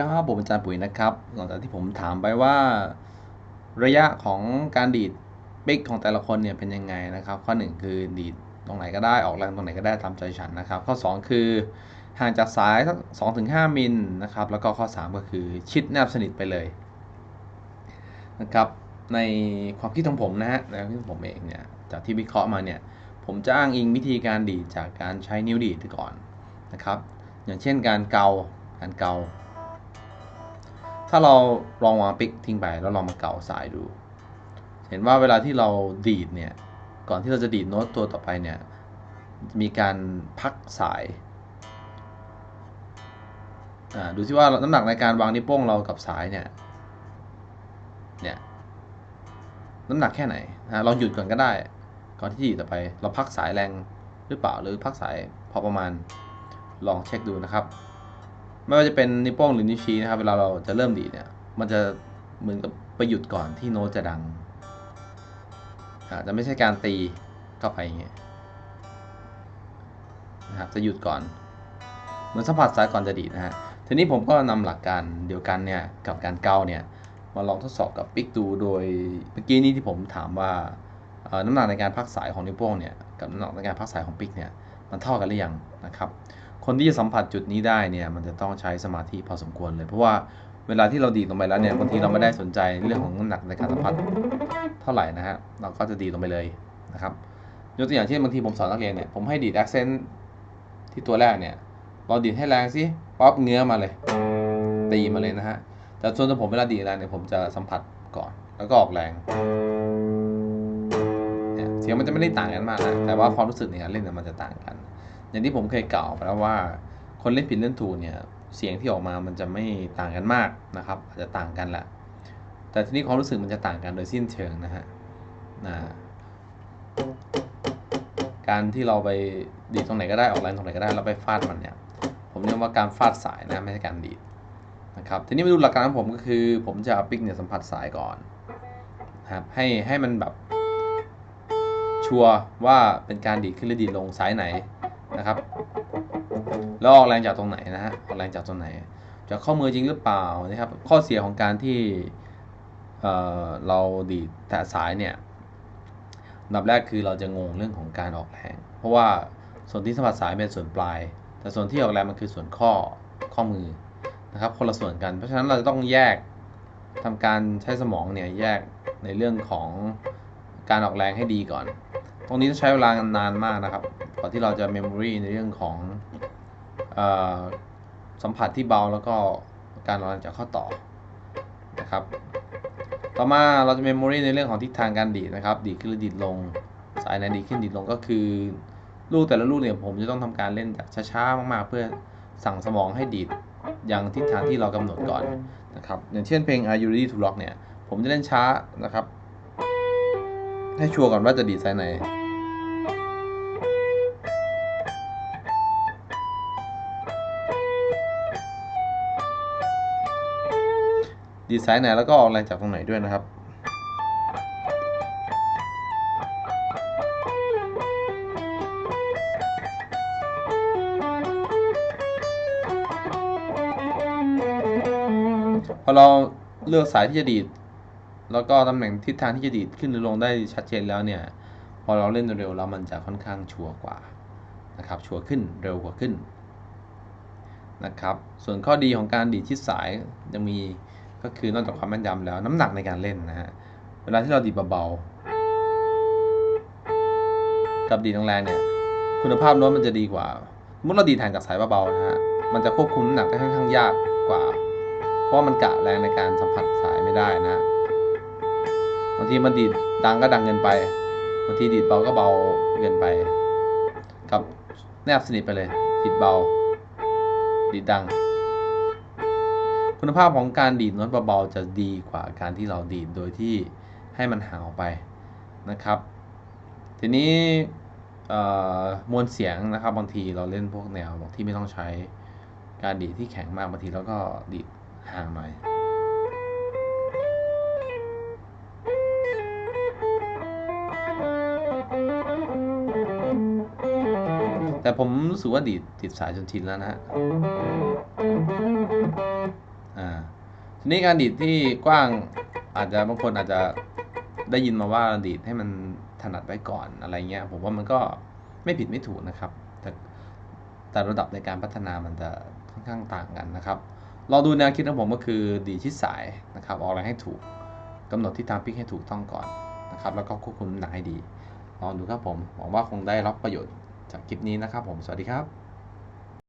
ครับผมอาจารย์ปุ๋ยนะครับหลังจากที่ผมถามไปว่า ระยะของการดีดปิกของแต่ละคนเนี่ยเป็นยังไงนะครับ ข้อ 1 คือดีดตรงไหนก็ได้ออกแรงตรงไหนก็ได้ตามใจฉันนะครับ ข้อ 2 คือห่างจากสายสัก2-5มิลนะครับ แล้วก็ข้อ 3 ก็คือชิดแนบสนิทไปเลยนะครับในความคิดของผมนะฮะในความคิดของผมเองเนี่ยจากที่วิเคราะห์มาเนี่ยผมจะอ้างอิงวิธีการดีดจากการใช้นิ้วดีดก่อนนะครับ อย่างเช่นการเกาการเกา ถ้าเราลองวางปิกทิ้งไปแล้วลองมาเก่าสายดู เห็นว่าเวลาที่เราดีดเนี่ย ก่อนที่เราจะดีดโน้ตตัวต่อไปเนี่ย มีการพักสาย ดูที่ว่าน้ำหนักในการวางนิ้วโป้งเรากับสายเนี่ย เนี่ย น้ำหนักแค่ไหนนะเราหยุดก่อนก็ได้ ก่อนที่ดีดต่อไป เราพักสายแรงหรือเปล่าหรือพักสายพอประมาณลองเช็คดูนะครับ ไม่ว่าจะเป็นนิ้วโป้งหรือนิ้วชี้นะครับ เวลาเราจะเริ่มดีเนี่ย มันจะเหมือนกับไปหยุดก่อนที่โน้ตจะดังอาจจะไม่ใช่การตีเข้าไปอย่างเงี้ยนะครับจะหยุดก่อน เหมือนสัมผัสสายก่อนจะดีดนะฮะทีนี้ผมก็นำหลักการเดียวกันเนี่ยกับการเกาเนี่ยมาลองทดสอบกับปิกดูโดยเมื่อกี้นี้ที่ผมถามว่าน้ำหนักในการพักสายของนิ้วโป้งเนี่ยกับน้ำหนักในการพักสายของปิกเนี่ยมันเท่ากันหรือยังนะครับ คนที่จะสัมผัสจุดนี้ได้เนี่ย มันจะต้องใช้สมาธิพอสมควรเลย เพราะว่าเวลาที่เราดีดลงไปแล้วเนี่ยบางทีเราไม่ได้สนใจเรื่องของน้ำหนักในการสัมผัสเท่าไหร่นะฮะเราก็จะดีดลงไปเลยนะครับยกตัวอย่างเช่นบางทีผมสอนนักเรียนเนี่ยผมให้ดีดแอคเซนต์ที่ตัวแรกเนี่ยเราดีดให้แรงสิป๊อปเงื้อมาเลยตีมาเลยนะฮะแต่ส่วนตัวผมเวลาดีดแรงเนี่ยผมจะสัมผัสก่อน แล้วก็ออกแรงเสียงมันจะไม่ได้ต่างกันมากนะแต่ว่าความรู้สึกในการเล่นเนี่ยมันจะต่างกัน อย่างที่ผมเคยกล่าวไปแล้วว่า คนเล่นผิดเล่นถูกเนี่ยเสียงที่ออกมามันจะไม่ต่างกันมากนะครับ อาจจะต่างกันแหละแต่ทีนี้ความรู้สึกมันจะต่างกันโดยสิ้นเชิงนะฮะนะการที่เราไปดีดตรงไหนก็ได้ออกแรงตรงไหนก็ได้เราไปฟาดมันเนี่ย ผมเรียกว่าการฟาดสายนะไม่ใช่การดีดนะครับทีนี้มาดูหลักการของผมก็คือ ผมจะเอาปิกเนี่ยสัมผัสสายก่อนครับให้ให้มันแบบชัวร์ว่าเป็นการดีดขึ้นหรือดีดลงสายไหน นะครับ แล้วออกแรงจากตรงไหนนะฮะออกแรงจากตรงไหน จากข้อมือจริงหรือเปล่านะครับ ข้อเสียของการที่เเราดีดแตะสายเนี่ยดับแรกคือเราจะงงเรื่องของการออกแรง เพราะว่าส่วนที่สัมผัสสายเป็นส่วนปลาย แต่ส่วนที่ออกแรงมันคือส่วนข้อข้อมือนะครับคนละส่วนกัน เพราะฉะนั้นเราจะต้องแยกทำการใช้สมองเนี่ยแยกในเรื่องของการออกแรงให้ดีก่อน ตรงนี้ต้องใช้เวลานานมากนะครับก่อนที่เราจะเมมโมรีในเรื่องของอสัมผัสที่เบาแล้วก็การรอนจากข้อต่อนะครับ ต่อมาเราจะเมมโมรีในเรื่องของทิศทางการดีดนะครับ ดีขึ้นหรือดีดลง สายไหนดีขึ้นดีดลงก็คือ ลูกแต่ละลูกเนี่ยผมจะต้องทำการเล่นจากช้าๆมากๆ เพื่อสั่งสมองให้ดีดอย่างทิศทางที่เรากำหนดก่อนนะครับ อย่างเช่นเพลง Are You Ready to Rock เนี่ย ผมจะเล่นช้านะครับ ให้ชัวร์ก่อนว่าจะดีดสายไหน ดีไซน์ไหนแล้วก็ออกแรงจากตรงไหนด้วยนะครับพอเราเลือกสายที่จะดีด แล้วก็ตำแหน่งทิศทางที่จะดีดขึ้นหรือลงได้ชัดเจนแล้วเนี่ย พอเราเล่นเร็วแล้วมันจะค่อนข้างชัวร์กว่านะครับ ชัวร์ขึ้นเร็วกว่าขึ้นนะครับ ส่วนข้อดีของการดีดชิดสายยังมี ก็คือนอกจากความแม่นยำแล้วน้ำหนักในการเล่นนะฮะเวลาที่เราดีดเบาๆกับดีดแรงๆเนี่ยคุณภาพโน้ตมันจะดีกว่าเมื่อเราดีดแทนกับสายเบาๆนะฮะมันจะควบคุมน้ำหนักได้ค่อนข้างยากกว่า เพราะมันกะแรงในการสัมผัสสายไม่ได้นะบางทีมันดีดดังก็ดังเกินไปบางทีดีดเบาก็เบาเกินไป กับแนบสนิทไปเลยดีดเบาดีดดัง คุณภาพของการดีดโน้ตเบาๆจะดีกว่าการที่เราดีดโดยที่ให้มันห่างออกไปนะครับ ทีนี้มวลเสียงนะครับบางทีเราเล่นพวกแนวที่ไม่ต้องใช้การดีดที่แข็งมากบางทีเราก็ดีดห่างหน่อยแต่ผมรู้สึกว่าดีดติดสายจนชินแล้วนะฮะ ทีนี้การดีดที่กว้างอาจจะบางคนอาจจะได้ยินมาว่าดีดให้มันถนัดไว้ก่อนอะไรเงี้ย ผมว่ามันก็ไม่ผิดไม่ถูกนะครับ แต่แต่ระดับในการพัฒนามันจะค่อนข้างต่างกันนะครับเราดูแนวคิดของผมก็คือดีชิดสายนะครับออกแรงให้ถูกกำหนดทิศทางพิกให้ถูกต้องก่อนนะครับแล้วก็ควบคุมน้ำหนักให้ดีลองดูครับผมหวังว่าคงได้รับประโยชน์จากคลิปนี้นะครับผมสวัสดีครับ